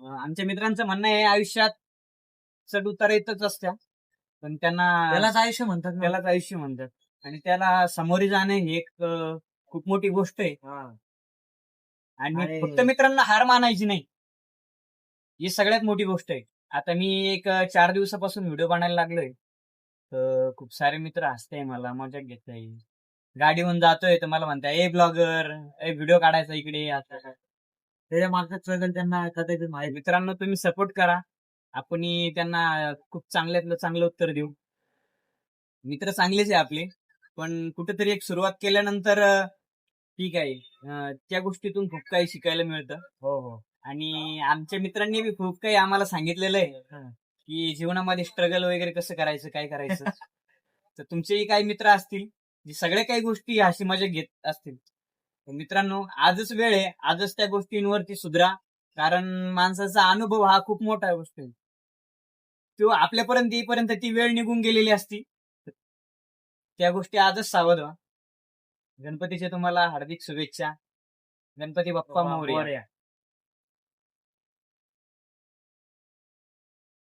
आमच्या मित्रांचं म्हणणं आहे आयुष्यात चढ उतार येतच असत्या. पण त्यांना त्यालाच आयुष्य म्हणतात ना. त्यालाच आयुष्य म्हणतात. आणि त्याला सामोरे जाणे ही एक अं, खूप मोठी गोष्ट आहे. हा. आणि फक्त मित्रांना हार मानायची नाही. ही सगळ्यात मोठी गोष्ट आहे. आता मी एक अं, चार दिवसापासून व्हिडिओ बनायला लागलोय. तर खूप सारे मित्र हसताय मला मजा घेत आहे गाडीहून जातोय तर मला म्हणताय ए ब्लॉगर ए व्हिडिओ काढायचा इकडे काय. त्याच्या मागचं स्ट्रगल त्यांना कदाचित माहिती मित्रांनो तुम्ही सपोर्ट करा. आपण त्यांना खूप चांगल्यातलं चांगलं उत्तर देऊ. मित्र चांगलेच आहे आपले. पण कुठेतरी एक सुरुवात केल्यानंतर ठीक आहे. त्या गोष्टीतून खूप काही शिकायला मिळतं. हो हो. आणि आमच्या मित्रांनी बी खूप काही आम्हाला सांगितलेलं आहे. की जीवनामध्ये स्ट्रगल वगैरे कसं करायचं काय करायचं. तर तुमचेही काही मित्र असतील जे सगळ्या काही गोष्टी अशी मजा घेत असतील. मित्रांनो आजच वेळ आहे. आजच त्या गोष्टींवरती सुधरा. कारण माणसाचा अनुभव हा खूप मोठा गोष्ट आहे. तो आपल्यापर्यंत येईपर्यंत ती वेळ निघून गेलेली असती. त्या गोष्टी आजच सावध व्हा. गणपतीच्या तुम्हाला हार्दिक शुभेच्छा. गणपती बाप्पा मोरया. मोरया.